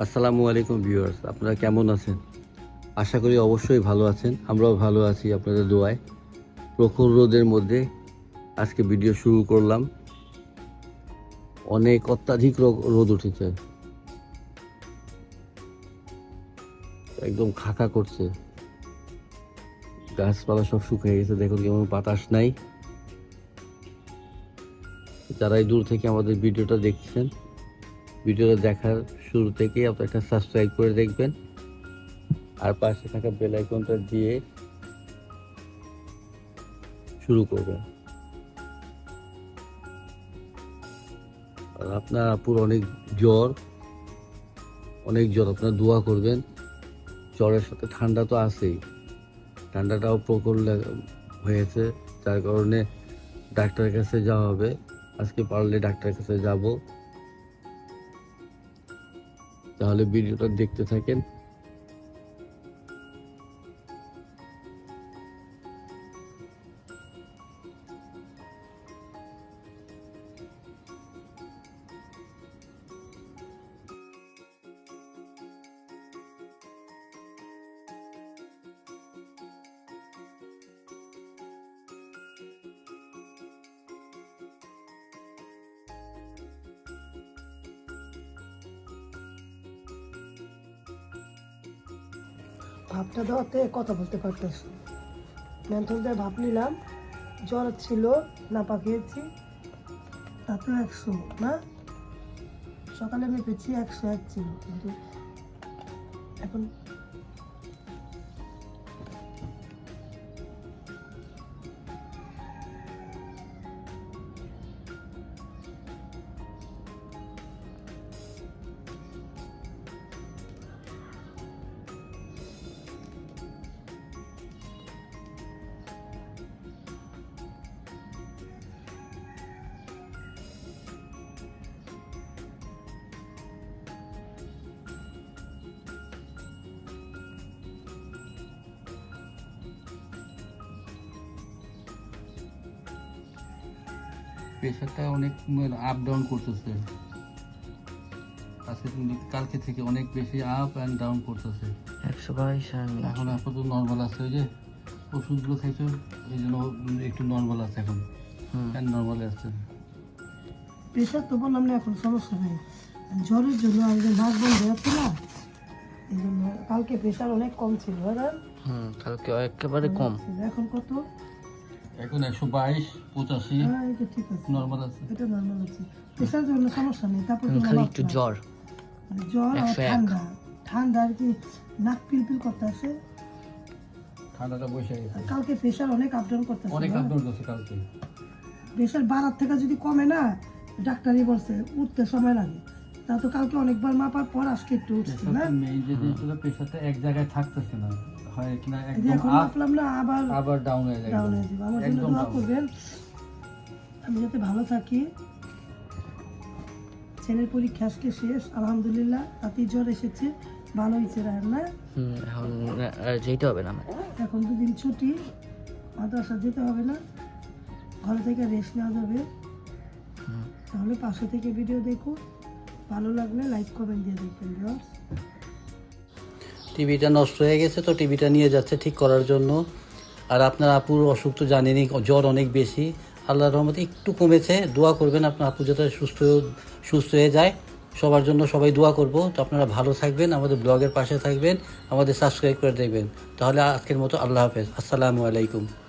আসসালামু আলাইকুম ভিউয়ার্স, আপনারা কেমন আছেন? আশা করি অবশ্যই ভালো আছেন, আমরাও ভালো আছি আপনাদের দোয়ায়। প্রখর রোদের মধ্যে আজকে ভিডিও শুরু করলাম। অনেক অত্যাধিক রোদ উঠেছে। একদম খাকা করছে। গাছপালা সব শুকিয়ে গেছে, দেখুন কেমন বাতাস নাই। যারাই দূর থেকে আমাদের ভিডিওটা দেখছেন ভিডিওটা দেখার শুরু থেকেই আপনি একটা সাবস্ক্রাইব করে দেখবেন। আর পাশে থাকা বেল আইকনটা দিয়ে শুরু করবেন। আর আপনার আপুর অনেক জ্বর অনেক জ্বর, আপনার দোয়া করবেন। জ্বরের সাথে ঠান্ডা তো আছেই। ঠান্ডাটাও প্রকল হয়েছে। যার কারণে ডাক্তারের কাছে যাওয়া হবে। আজকে পারলে ডাক্তারের কাছে যাব। তাহলে ভিডিওটা দেখতে থাকেন। ভাবটা দেওয়াতে কথা বলতে পারতেছি। ম্যান্টল দিয়ে ভাব নিলাম, জ্বর ছিল, না পাকিয়েছি তাতে একশো না? সকালে মেপেছি একশো এক ছিল, কিন্তু এখন প্রেশারটা অনেক আপ ডাউন করতেছে। আজকে কালকে থেকে অনেক বেশি আপ অ্যান্ড ডাউন করতেছে। একশো বাইশ এখন আপাতত নর্মাল আছে ওই যে ওষুধগুলো খাইছো এই জন্য একটু নর্মাল আছে এখন। অ্যান্ড নর্মাল আছে। প্রেশার তো বললাম না এখন সমস্যা নেই। জ্বরের জন্য আর যে নাক বন্ধ যাচ্ছে না এই জন্য কালকে প্রেশার অনেক কম ছিল হ্যাঁ? হুম কালকে একেবারে কম। এখন কত? এখন একশো বাইশ পঁচাশি হ্যাঁ ঠিক আছে। নর্মাল আছে। এটা নর্মাল আছে। প্রেশার জন্য সমস্যা নেই। তারপর খালি একটু জ্বর। মানে জ্বর আর ঠান্ডা। ঠান্ডা আর কি নাক পিলপিল করতে আছে ঠান্ডাটা বসে গেছে। কালকে প্রেশার অনেক আপ ডাউন করতে অনেক আছে আপ ডাউন করছে কালকে। প্রেশার বাড়ার থেকে যদি কমে না ডাক্তারই বলছে উঠতে সময় লাগে। তা তো কালকে অনেকবার মাপার পর আজকে একটু উঠছে না? মেইন যে প্রেশারটা এক জায়গায় থাকতেছে না। হয় কিনা একদম এখন আপ মাপলাম না আবার আবার ডাউন হয়ে ডাউন হয়ে যাবে। আমার জন্য একদম দোয়া করবেন। আমি যাতে ভালো থাকি। ছেলের পরীক্ষা আজকে শেষ। আলহামদুলিল্লাহ তাতেই জ্বর এসেছে। ভালো হয়েছে রায় না? এখন যেতে হবে না এখন দুদিন ছুটি। মাদ্রাসা যেতে হবে না। ঘরে থেকে রেস্ট নেওয়া যাবে। তাহলে পাশে থেকে ভিডিও দেখুন। ভালো লাগলে লাইক কমেন্ট দিয়ে দেখবেন ভিউয়ার্স টিভিটা নষ্ট হয়ে গেছে তো টিভিটা নিয়ে যাচ্ছে ঠিক করার জন্য। আর আপনার আপুর অসুখ তো জানেনি জ্বর অনেক বেশি। আল্লাহর রহমতে একটু কমেছে, দোয়া করবেন আপনার আপু যাতে সুস্থ সুস্থ হয়ে যায়। সবার জন্য সবাই দোয়া করব। তো আপনারা ভালো থাকবেন, আমাদের ব্লগের পাশে থাকবেন, আমাদের সাবস্ক্রাইব করে দেখবেন। তাহলে আজকের মতো আল্লাহ হাফেজ। আসসালামু আলাইকুম।